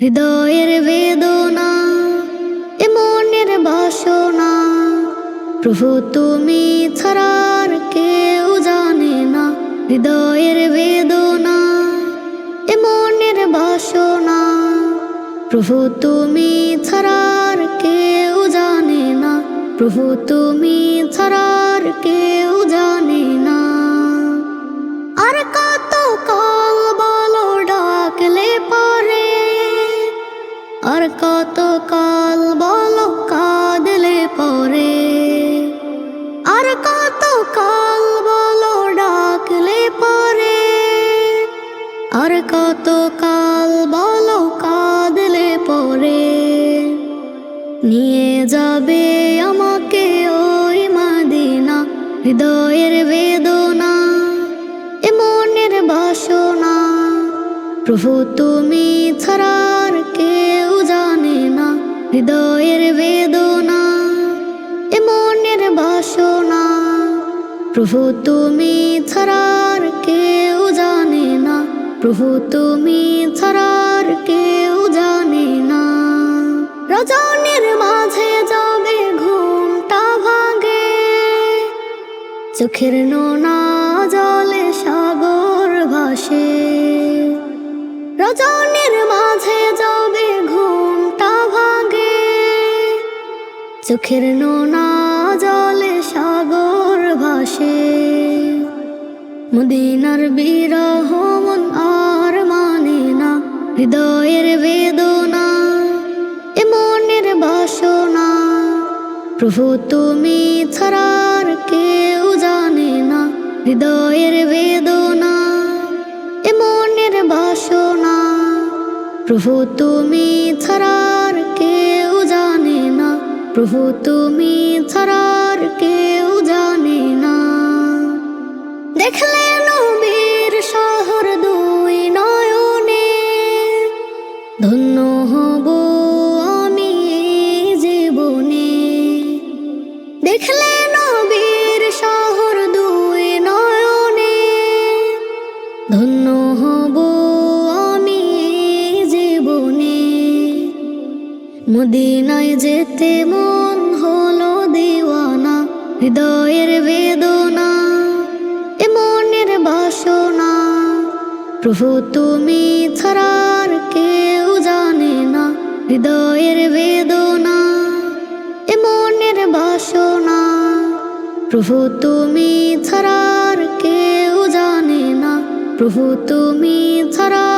হৃদয়ের বেদনা এ মনের বাসনা। প্রভু, তুমি ছাড়ার কেউ জানে না হৃদয়ের বেদনা এ মনের বাসনা। প্রভু, তুমি ছাড়ার কেউ জানে না। প্রভু, তুমি ছাড়ার কেউ আর কত কাল বলো কাঁদলে পরে? আর কত কাল বলো ডাকলে পরে? আর কত কাল বলো কাঁদলে পরে? নিয়ে যাবে আমাকে ওই মাদিনা, হৃদয়ের বেদনা, এ মনের বাসনা। প্রভু তুমি ছাড়ার কেউ হৃদয়ের বেদনা এ মনের বাসনা। প্রভু, তুমি ছাড়ার কেউ জানে না। প্রভু, তুমি ছাড়ার কেউ জানে না। রজনীর মাঝে যাবে ঘুমটা ভাগে চোখের নোনা জলে সাগর ভাসে। রজনীর মাঝে চোখের নোনা জলে সাগর ভাসে। মদিনার বিরহ মন আর মানে না, হৃদয়ের বেদনা, এ মনের বাসনা। প্রভু তুমি ছাড়ার কেউ জানে না, হৃদয়ের বেদনা, এ মনের বাসনা। প্রভু তুমি না প্রভু তুমি ছাড়ার কেউ মদিনায় যেতে মন হলো দিওয়ানা, হৃদয়ের বেদনা, এ মনের বাসনা। প্রভু তুমি ছাড়ার কেউ জানে না, হৃদয়ের বেদনা, এ মনের বাসনা। প্রভু তুমি ছাড়ার কেউ জানে না, প্রভু তুমি কেউ